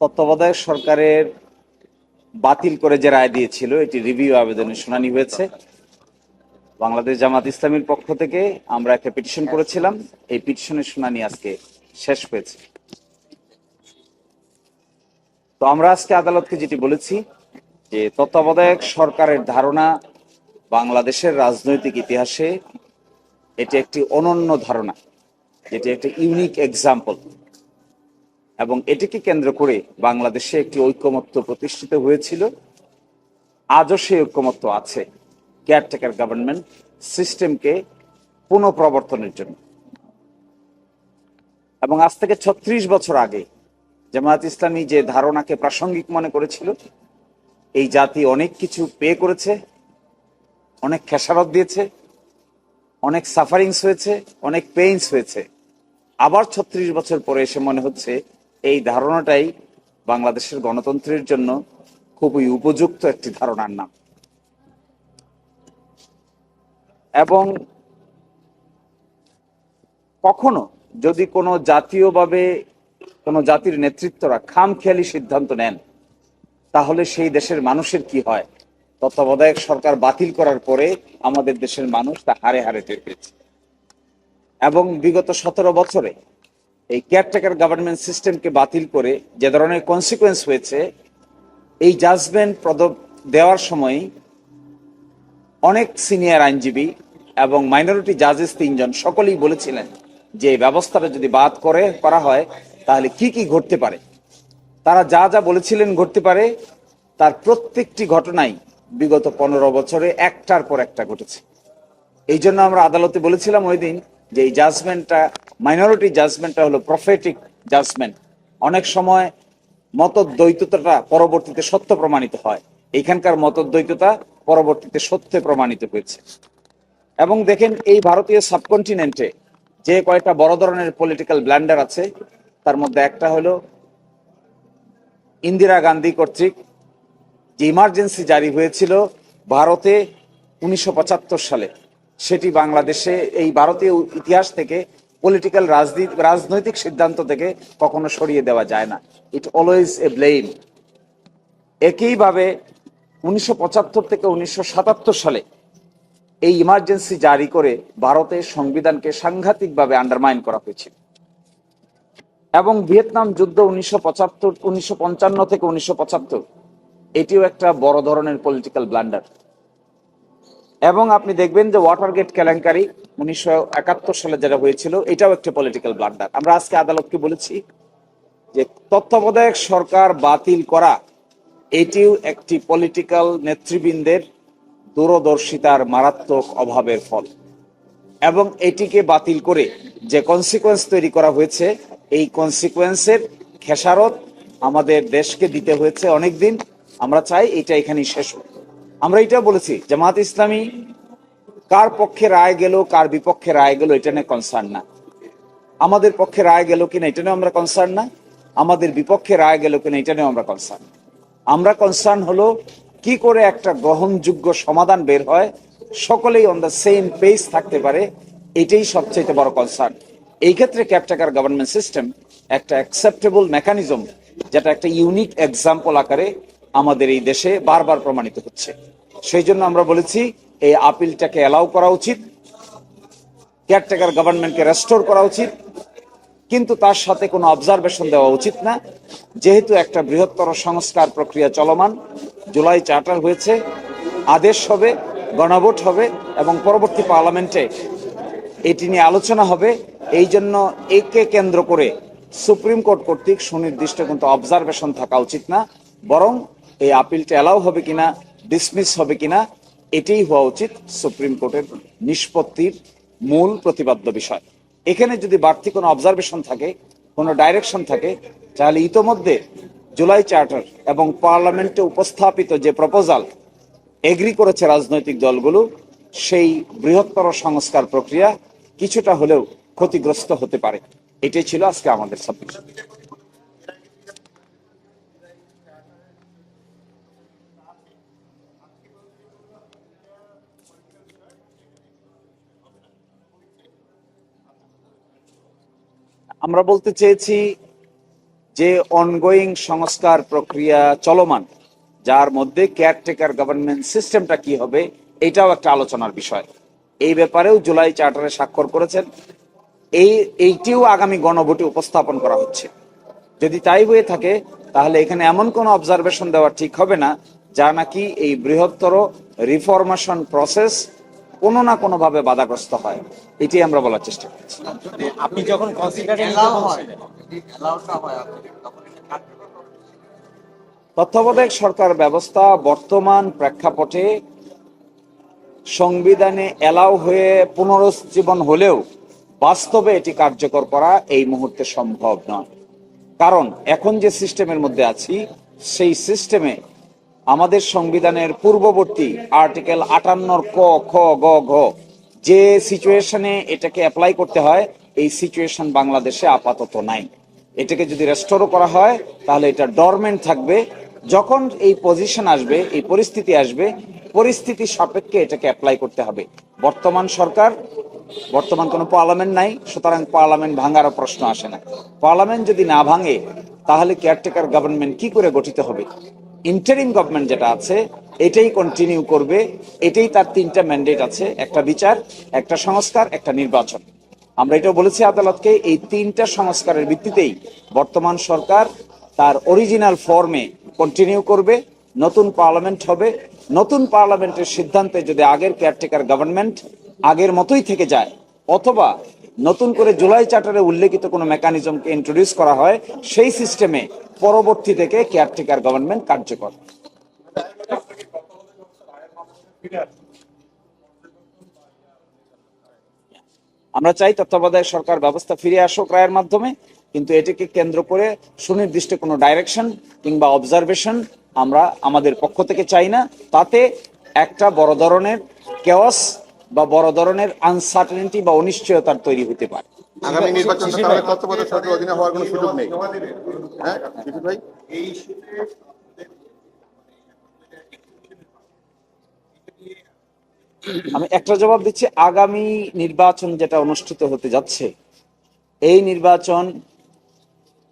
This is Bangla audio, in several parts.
তত্ত্বাবধায়ক সরকারের বাতিল করে যে রায় দিয়েছিল, এটি রিভিউ আবেদনের শুনানি হয়েছে। বাংলাদেশ জামাত ইসলামীর পক্ষ থেকে আমরা একটা পিটিশন করেছিলাম। এই পিটিশনের শুনানি আজকে শেষ হয়েছে। তো আমরা আজকে আদালতকে যেটি বলেছি, যে তত্ত্বাবধায়ক সরকারের ধারণা বাংলাদেশের রাজনৈতিক ইতিহাসে এটি একটি অনন্য ধারণা, যেটি একটি ইউনিক এক্সাম্পল। এবং এটিকে কেন্দ্র করে বাংলাদেশে একটি ঐক্যমত্য প্রতিষ্ঠিত হয়েছিল। আজও সেই ঐক্যমত্য আছে। কেয়ারটেকার গভর্নমেন্ট সিস্টেমকে পুনঃপ্রবর্তনের জন্য। এবং আজ থেকে ছত্রিশ বছর আগে জামায়াত ইসলামী যে ধারণাকে প্রাসঙ্গিক মনে করেছিল, এই জাতি অনেক কিছু পে করেছে, অনেক খেসারত দিয়েছে, অনেক সাফারিংস হয়েছে, অনেক পেইনস হয়েছে। আবার ছত্রিশ বছর পরে এসে মনে হচ্ছে এই ধারণাটাই বাংলাদেশের গণতন্ত্রের জন্য খুবই উপযুক্ত একটি ধারণার নাম। এবং কখনো যদি কোনো জাতীয়ভাবে কোনো জাতির নেতৃত্বরা খামখেয়ালি সিদ্ধান্ত নেন, তাহলে সেই দেশের মানুষের কি হয়? তত্ত্বাবধায়ক সরকার বাতিল করার পরে আমাদের দেশের মানুষ তা হারে হারে টের পেয়েছে। এবং বিগত সতেরো বছরে এই কেয়ারটেকার গভর্নমেন্ট সিস্টেমকে বাতিল করে যে ধরনের কনসিকুয়েন্স হয়েছে, এই জাজমেন্ট পদ দেওয়ার সময় অনেক সিনিয়র আইনজীবী এবং মাইনরিটি জাজেস তিনজন সকলেই বলেছিলেন যে ব্যবস্থাটা যদি বাদ করে, করা হয়, তাহলে কি কি ঘটতে পারে? তারা যা যা বলেছিলেন ঘটতে পারে, তার প্রত্যেকটি ঘটনাই বিগত পনেরো বছরে একটার পর একটা ঘটেছে। এই জন্য আমরা আদালতে বলেছিলাম ওই দিন যে এই জাজমেন্টটা মাইনরিটি জাজমেন্টটা হলো প্রফেটিক জাজমেন্ট অনেক সময় মতদ্বৈততাটা পরবর্তীতে সত্য প্রমাণিত হয়। এখানকার মতদ্বৈততা পরবর্তীতে সত্যে প্রমাণিত হয়েছে। এবং দেখেন এই ভারতীয় সাবকন্টিনেন্টে যে কয়েকটা বড় ধরনের পলিটিক্যাল ব্ল্যান্ডার আছে, তার মধ্যে একটা হলো ইন্দিরা গান্ধী কর্তৃক যে ইমার্জেন্সি জারি হয়েছিল ভারতে উনিশশো পঁচাত্তর সালে, সেটি বাংলাদেশে এই ভারতীয় ইতিহাস থেকে পলিটিক্যাল রাজনীতি, রাজনৈতিক সিদ্ধান্ত থেকে কখনো সরিয়ে দেওয়া যায় না। ইট অলওয়েজ এ ব্লেম একইভাবে উনিশশো পঁচাত্তর থেকে উনিশশো সাতাত্তর সালে এই ইমার্জেন্সি জারি করে ভারতের সংবিধানকে সাংঘাতিকভাবে আন্ডারমাইন করা হয়েছিল। এবং ভিয়েতনাম যুদ্ধ উনিশশো পঁচাত্তর, উনিশশো থেকে উনিশশো পঁচাত্তর, এটিও একটা বড় ধরনের পলিটিক্যাল ব্লান্ডার এবং আপনি দেখবেন যে ওয়াটার গেট কেলেঙ্কারি উনিশশো একাত্তর সালে যেটা হয়েছিল, এটাও একটা পলিটিক্যাল ব্লান্ডার আমরা আজকে আদালতকে বলেছি যে তত্ত্বাবধায়ক সরকার বাতিল করা, এটিও একটি পলিটিক্যাল নেতৃবৃন্দের দূরদর্শিতার মারাত্মক অভাবের ফল। এবং এটিকে বাতিল করে যে কনসিকোয়েন্স তৈরি করা হয়েছে, এই কনসিকোয়েন্সের খেসারত আমাদের দেশকে দিতে হয়েছে অনেকদিন। আমরা চাই এটা এখানেই শেষ হোক। আমরা এটা বলেছি, জামাত ইসলামী কার পক্ষে রায় গেল, কার বিপক্ষে রায় গেল, এটা নিয়ে কনসার্ন না। আমাদের পক্ষে রায় গেল কিনা, এটা নিয়ে আমরা কনসার্ন না। আমাদের বিপক্ষে রায় গেল কিনা, এটা নিয়ে আমরা কনসার্ন আমরা কনসার্ন হলো, কি করে একটা গ্রহণযোগ্য সমাধান বের হয়, সকলেই অন দ্য সেম পেজ থাকতে পারে, এটাই সবচেয়ে বড় কনসার্ন এই ক্ষেত্রে ক্যাপটাকার গভর্নমেন্ট সিস্টেম একটা অ্যাকসেপ্টেবল মেকানিজম যেটা একটা ইউনিক এক্সাম্পল আকারে আমাদের এই দেশে বারবার প্রমাণিত হচ্ছে। সেই জন্য আমরা বলেছি, এই আপিলটাকে অ্যালাউ করা উচিত কেয়ারটেকার গভর্নমেন্টকে রেস্টোর করা উচিত, কিন্তু তার সাথে কোনো অবজারভেশন দেওয়া উচিত না। যেহেতু একটা বৃহত্তর সংস্কার প্রক্রিয়া চলমান, জুলাই চার্টার হয়েছে, আদেশ হবে, গণভোট হবে, এবং পরবর্তী পার্লামেন্টে এটি নিয়ে আলোচনা হবে। এই জন্য একে কেন্দ্র করে সুপ্রিম কোর্ট কর্তৃক সুনির্দিষ্ট কিন্তু অবজারভেশন থাকা উচিত না, বরং এই আপিলটা অ্যালাউ হবে কিনা ডিসমিস হবে কিনা, এটাই হওয়া উচিত সুপ্রিম কোর্টের নিষ্পত্তির মূল প্রতিপাদ্য বিষয়। এখানে যদি বাড়তি কোনো অবজারভেশন থাকে, কোনো ডাইরেকশন থাকে, তাহলে ইতোমধ্যে জুলাই চার্টার এবং পার্লামেন্টে উপস্থাপিত যে প্রপোজাল এগ্রি করেছে রাজনৈতিক দলগুলো, সেই বৃহত্তর সংস্কার প্রক্রিয়া কিছুটা হলেও ক্ষতিগ্রস্ত হতে পারে। এটাই ছিল আজকে আমাদের সাবজেক্ট আমরা বলতে চেয়েছি যে অনগোয়িং সংস্কার প্রক্রিয়া চলমান, যার মধ্যে কেয়ারটেকার গভর্নমেন্ট সিস্টেমটা কি হবে, এটাও একটা আলোচনার বিষয়। এই ব্যাপারেও জুলাই চার্টারে স্বাক্ষর করেছেন। এই, এইটিও আগামী গণভোটে উপস্থাপন করা হচ্ছে। যদি তাই হয়ে থাকে, তাহলে এখানে এমন কোনো অবজারভেশন দেওয়া ঠিক হবে না, যা নাকি এই বৃহত্তর রিফরমেশন প্রসেস কোনো না কোনো ভাবে বাধাগ্রস্ত হয়। এটি আমরা বলার চেষ্টা করছি। আপনি যখন কনসিডারে নিতে allow হয়। বলছিলেন যদি অ্যালাউড না হয় আপনি হবে। তত্ত্বাবধায়ক সরকার ব্যবস্থা বর্তমান প্রেক্ষাপটে সংবিধানে এলাও হয়ে পুনরুজ্জীবন হলেও বাস্তবে এটি কার্যকর করা এই মুহূর্তে সম্ভব নয়। কারণ এখন যে সিস্টেমের মধ্যে আছি সেই সিস্টেমে আমাদের সংবিধানের পূর্ববর্তী আর্টিকেল আটান্নর ক, খ, গ, ঘ, যে সিচুয়েশনে এটাকে অ্যাপ্লাই করতে হয়, এই সিচুয়েশন বাংলাদেশে আপাতত নাই। এটাকে যদি রেস্টোরও করা হয়, তাহলে এটা ডরমেন্ট থাকবে। যখন এই পজিশন আসবে, এই পরিস্থিতি আসবে, পরিস্থিতি সাপেক্ষে এটাকে অ্যাপ্লাই করতে হবে। বর্তমান সরকার, বর্তমান কোনো পার্লামেন্ট নাই, সুতরাং পার্লামেন্ট ভাঙারও প্রশ্ন আসে না। পার্লামেন্ট যদি না ভাঙে, তাহলে কেয়ারটেকার গভর্নমেন্ট কি করে গঠিত হবে? ইন্টারিম গভর্নমেন্ট যেটা আছে, এটাই কন্টিনিউ করবে, এটাই তার তিনটা ম্যান্ডেট আছে, একটা বিচার, একটা সংস্কার, একটা নির্বাচন। আমরা এটাও বলেছি আদালতকে, এই তিনটা সংস্কারের ভিত্তিতেই বর্তমান সরকার তার অরিজিনাল ফর্মে কন্টিনিউ করবে, নতুন পার্লামেন্ট হবে, নতুন পার্লামেন্টের সিদ্ধান্তে যদি আগের কেয়ারটেকার গভর্নমেন্ট আগের মতোই থেকে যায়, অথবা নতুন করে জুলাই চার্টারে উল্লেখিত কোনো মেকানিজমকে ইন্ট্রোডিউস করা হয়, সেই সিস্টেমে পরবর্তী থেকে কেয়ারটেকার গভর্নমেন্ট কার্যকর। আমরা চাই তত্ত্বাবধায়ক সরকার ব্যবস্থা ফিরে আসুক রায়ের মাধ্যমে, কিন্তু এটিকে কেন্দ্র করে সুনির্দিষ্ট কোনো ডাইরেকশন কিংবা অবজারভেশন আমরা আমাদের পক্ষ থেকে চাই না। তাতে একটা বড় ধরনের কেওয়াস বা বড় ধরনের আনসার্টেনিটি বা অনিশ্চয়তার তৈরি হতে পারে। আগামী নির্বাচন তাহলে তত্ত্বাবধায়ক সরকার অধীনে হওয়ার কোনো সুযোগ নেই। হ্যাঁ আমি একটা জবাব দিচ্ছি আগামী নির্বাচন যেটা অনুষ্ঠিত হতে যাচ্ছে এই নির্বাচন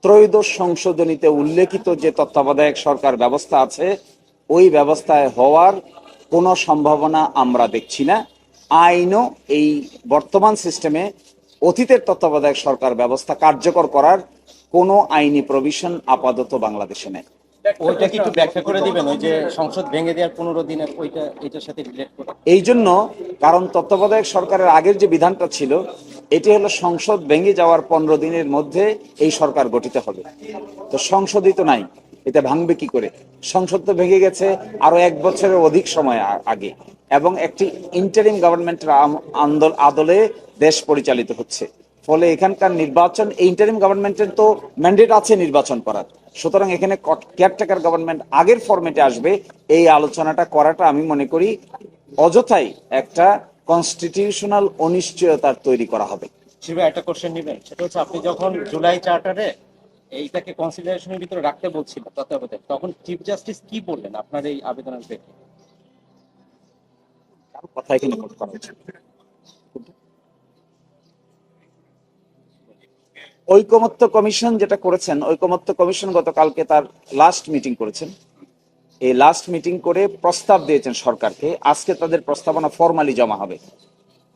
ত্রয়োদশ সংশোধনীতে উল্লেখিত যে তত্ত্বাবধায়ক সরকার ব্যবস্থা আছে ওই ব্যবস্থায় হওয়ার কোনো সম্ভাবনা আমরা দেখছি না। আইনও এই বর্তমান সিস্টেমে অতীতের তত্ত্বাবধায়ক সরকার ব্যবস্থা কার্যকর করার কোনো আইনি প্রভিশন আপাতত বাংলাদেশে নেই। ওইটা কি একটু ব্যাখ্যা করে দিবেন? ওই যে সংসদ ভেঙে দেওয়ার পনেরো দিনের ওইটা এটার সাথে রিলেট করে। এই জন্য কারণ তত্ত্বাবধায়ক সরকারের আগের যে বিধানটা ছিল এটি হলো সংসদ ভেঙে যাওয়ার পনেরো দিনের মধ্যে এই সরকার গঠিত হবে। তো সংসদই তো নাই এটা ভাঙবে কি করে? সংসদ তো ভেঙে গেছে আরও এক বছরের অধিক সময় আগে। এবং একটি ইন্টারিম গভর্নমেন্টের আদলে দেশ পরিচালিত হচ্ছে। ফলে এখানকার নির্বাচন, এই ইন্টারিম গভর্নমেন্টের তো ম্যান্ডেট আছে নির্বাচন করার। সুতরাং এখানে কেয়ারটেকার গভর্নমেন্ট আগের ফরম্যাটে আসবে। এই আলোচনাটা করাটা আমি মনে করি অযথাই একটা কনস্টিটিউশনাল অনিশ্চয়তার তৈরি করা হবে। শিবে, একটা কোশ্চেন নেবেন সেটা হচ্ছে আপনি যখন জুলাই চার্টারে এইটাকে কনসিডারেশনের ভিতরে রাখতে বলছিলেন তত্ত্বাবধায়ক, তখন চিফ জাস্টিস কি বললেন আপনার এই আবেদনের প্রেক্ষিতে কথা এখানে কোট করা হচ্ছে ঐকমত্য কমিশন যেটা করেছেন, ঐকমত্য কমিশন গতকালকে তার লাস্ট মিটিং করেছেন। এই লাস্ট মিটিং করে প্রস্তাব দিয়েছেন সরকারকে, আজকে তাদের প্রস্তাবনা ফর্মালি জমা হবে।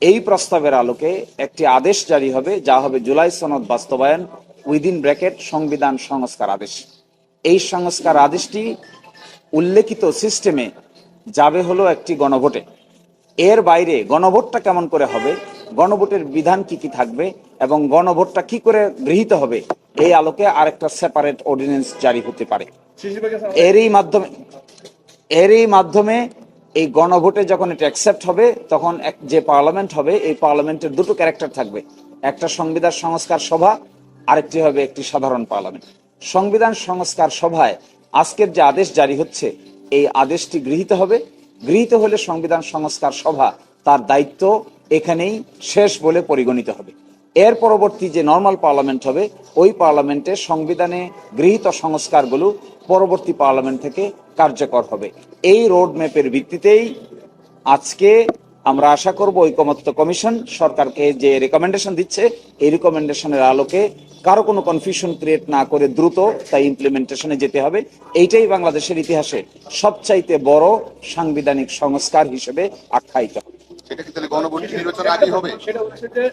এই প্রস্তাবের আলোকে একটি আদেশ জারি হবে, যা হবে জুলাই সনদ বাস্তবায়ন উইদিন ব্র্যাকেট সংবিধান সংস্কার আদেশ। এই সংস্কার আদেশটি উল্লেখিত সিস্টেমে যাবে হলো একটি গণভোটে। এর বাইরে গণভোটটা কেমন করে হবে, গণভোটের বিধান কি কি থাকবে এবং গণভোটটা কি করে গৃহীত হবে, এই আলোকে আরেকটা সেপারেট অর্ডিন্যান্স জারি হতে পারে। এরই মাধ্যমে এরই মাধ্যমে এই গণভোটে যখন এটা অ্যাকসেপ্ট হবে, তখন এক, যে পার্লামেন্ট হবে, এই পার্লামেন্টের দুটো ক্যারেক্টার থাকবে। একটা সংবিধান সংস্কার সভা, আরেকটি হবে একটি সাধারণ পার্লামেন্ট সংবিধান সংস্কার সভায় আজকের যে আদেশ জারি হচ্ছে, এই আদেশটি গৃহীত হবে। গৃহীত হলে সংবিধান সংস্কার সভা তার দায়িত্ব এখানেই শেষ বলে পরিগণিত হবে। এর পরবর্তী যে নর্মাল পার্লামেন্ট হবে, ওই পার্লামেন্টে সংবিধানে গৃহীত সংস্কারগুলো পরবর্তী পার্লামেন্ট থেকে কার্যকর হবে। এই রোড ম্যাপের ভিত্তিতেই আজকে আমরা আশা করব ঐকমত্য কমিশন সরকারকে যে রেকমেন্ডেশন দিচ্ছে এই রেকমেন্ডেশনের আলোকে কারও কোনো কনফিউশন ক্রিয়েট না করে দ্রুত তাই ইমপ্লিমেন্টেশনে যেতে হবে। এইটাই বাংলাদেশের ইতিহাসে সবচাইতে বড় সাংবিধানিক সংস্কার হিসেবে আখ্যায়িত। হবে সেটা কি তাহলে গণভোট নির্বাচন আগেই হবে? সেটা হচ্ছে যে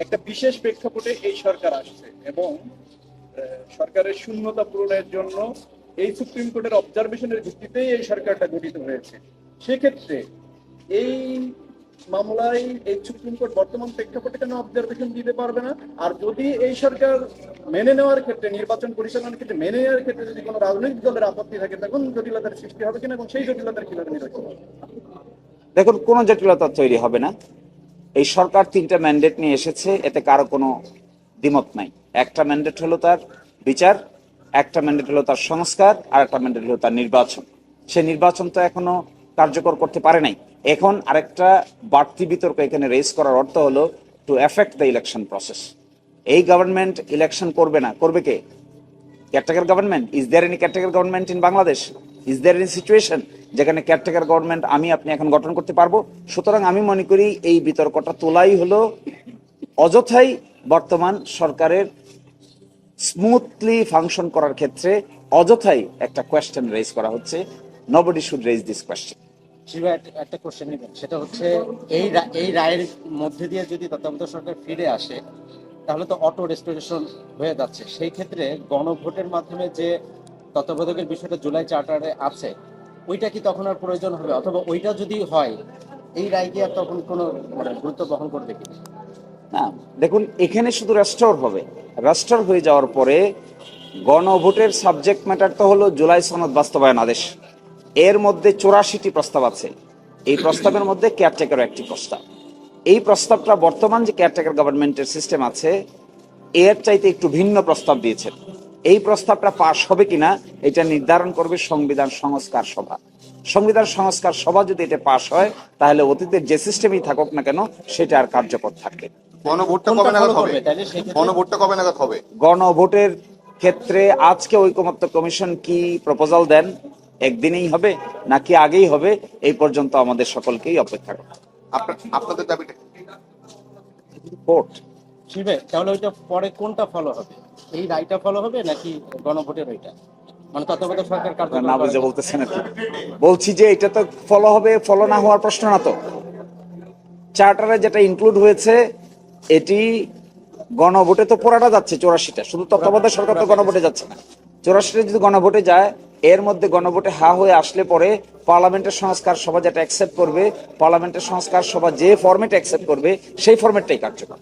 একটা বিশেষ প্রেক্ষাপটে এই সরকার আসছে এবং আহ, সরকারের শূন্যতা পূরণের জন্য এই সুপ্রিম কোর্টের অবজারভেশনের ভিত্তিতেই এই সরকারটা গঠিত হয়েছে। সেক্ষেত্রে এই মামলায় এই সুপ্রিম কোর্ট বর্তমান প্রেক্ষাপটে কেন অবজারভেশন দিতে পারবে না? আর যদি এই সরকার মেনে নেওয়ার ক্ষেত্রে, নির্বাচন পরিচালনার ক্ষেত্রে মেনে নেওয়ার ক্ষেত্রে যদি কোনো রাজনৈতিক দলের আপত্তি থাকে, তখন জটিলতার সৃষ্টি হবে কিনা এবং সেই জটিলতার কীভাবে নিরসন দেখুন, কোনো জটিলতা তৈরি হবে না। এই সরকার তিনটা ম্যান্ডেট নিয়ে এসেছে, এতে কারও কোনো দ্বিমত নাই। একটা ম্যান্ডেট হলো তার বিচার, একটা ম্যান্ডেট হলো তার সংস্কার, আর একটা ম্যান্ডেট হলো তার নির্বাচন। সে নির্বাচন তো এখনও কার্যকর করতে পারে নাই। এখন আরেকটা বাড়তি বিতর্ক এখানে রেজ করার অর্থ হলো to affect the election process এই গভর্নমেন্ট ইলেকশন করবে না, করবে কে? caretaker government is there any caretaker government in Bangladesh is there any situation যেখানে কেয়ারটেকার গভর্নমেন্ট আমি, আপনি এখন গঠন করতে পারব? সুতরাং আমি মনে করি এই বিতর্কটা তোলাই হলো অযথাই বর্তমান সরকারের স্মুথলি ফাংশন করার ক্ষেত্রে অযথাই একটা কোয়েশ্চেন রেজ করা হচ্ছে। Nobody should raise this question Shiba একটা- কোশ্চেন নেবেন। সেটা হচ্ছে, এই এই রায়ের মধ্যে দিয়ে যদি তত্ত্বাবধায়ক সরকার ফিরে আসে, তাহলে তো অটো রেস্টোরেশন হয়ে যাচ্ছে। সেই ক্ষেত্রে গণভোটের মাধ্যমে যে তত্ত্বাবধায়কের বিষয়টা জুলাই চার্টারে আছে, ওইটা কি তখন আর প্রয়োজন হবে? অথবা ওইটা যদি হয়, এই রায় কি আর তখন কোনো মানে গুরুত্ব বহন করবে কি? না, দেখুন, এখানে শুধু রেস্টোর হবে। রেস্টোর হয়ে যাওয়ার পরে গণভোটের সাবজেক্ট ম্যাটার তো হলো জুলাই সনদ বাস্তবায়ন আদেশ। এর মধ্যে চৌরাশিটি প্রস্তাব আছে। এই প্রস্তাবের মধ্যে কেয়ারটেকার একটি প্রস্তাব। এই প্রস্তাবটা বর্তমান যে কেয়ারটেকার গভর্নমেন্টের সিস্টেম আছে এর চাইতে একটু ভিন্ন প্রস্তাব দিয়েছেন এই প্রস্তাবটা পাশ হবে কিনা এটা নির্ধারণ করবে সংবিধান সংস্কার সভা। সংবিধান সংস্কার সভা যদি এটা পাশ হয় তাহলে অতীতের যে সিস্টেমই থাকুক না কেন সেটা আর কার্যকর থাকবে গণভোটটা কোনটা কবে নাগাদ follow হবে? করবে? তাইলে সেই ক্ষেত্রে- গণভোটটা কবে নাগাদ হবে? গণভোটের ক্ষেত্রে আজকে ঐকমত্য কমিশন কি প্রপোজাল দেন? একদিনেই হবে নাকি আগেই হবে এই পর্যন্ত আমাদের সকলকেই অপেক্ষা করা আপনাদের দাবিটা? কোর্ট শিবে তাহলে ওইটা পরে কোনটা ফলো হবে? এই রায়টা ফলো হবে নাকি গণভোটের ওইটা মানে তত্ত্বাবধায়ক সরকার কার্যকর না বুঝে বলতেছেন বলছি যে এটা তো ফলো হবে ফলো না হওয়ার প্রশ্ন না তো। চার্টারে যেটা ইনক্লুড হয়েছে এটি গণভোটে তো পোড়াটা যাচ্ছে চৌরাশিটা। শুধু তত্ত্বাবধায়ক সরকার তো গণভোটে যাচ্ছে না। চৌরাশিটা যদি গণভোটে যায় এর মধ্যে গণভোটে হা হয়ে আসলে পরে পার্লামেন্টের সংস্কার সভা যেটা অ্যাকসেপ্ট করবে, পার্লামেন্টের সংস্কার সভা যে ফর্মেট অ্যাকসেপ্ট করবে, সেই ফর্মেটটাই কার্যকর।